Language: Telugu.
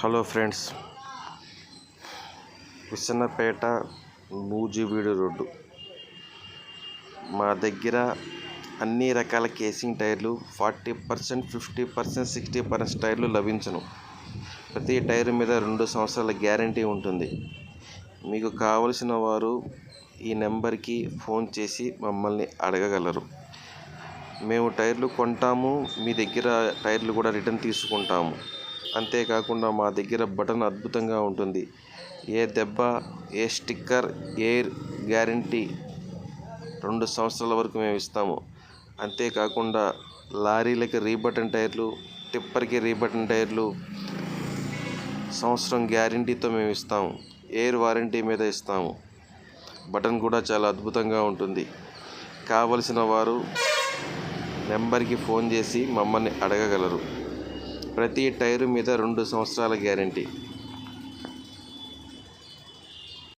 Hello friends Visannapeta Nuzvid road. మా దగ్గర అన్ని రకాల కేసింగ్ టైర్లు forty percent fifty percent sixty percent టైర్లు లభించను. ప్రతి టైర్ మీద రెండు సంవత్సరాల గ్యారంటీ ఉంటుంది. మీకు కావలసిన వారు ఈ నెంబర్కి ఫోన్ చేసి మమ్మల్ని అడగగలరు. మేము టైర్లు కొంటాము మీ దగ్గర టైర్లు కూడా రిటర్న్ తీసుకుంటాము. అంతేకాకుండా మా దగ్గర బటన్ అద్భుతంగా ఉంటుంది. ఏ దెబ్బ ఏ స్టిక్కర్ ఎయిర్ గ్యారంటీ రెండు సంవత్సరాల వరకు మేము ఇస్తాము. అంతేకాకుండా లారీలకి రీబటన్ టైర్లు టిప్పర్కి రీబటన్ టైర్లు సంవత్సరం గ్యారంటీతో మేము ఇస్తాము. ఎయిర్ వారంటీ మీద ఇస్తాము. బటన్ కూడా చాలా అద్భుతంగా ఉంటుంది. కావలసిన వారు నెంబర్కి ఫోన్ చేసి మమ్మల్ని అడగగలరు. ప్రతి టైరు మీద రెండు సంవత్సరాల గ్యారంటీ.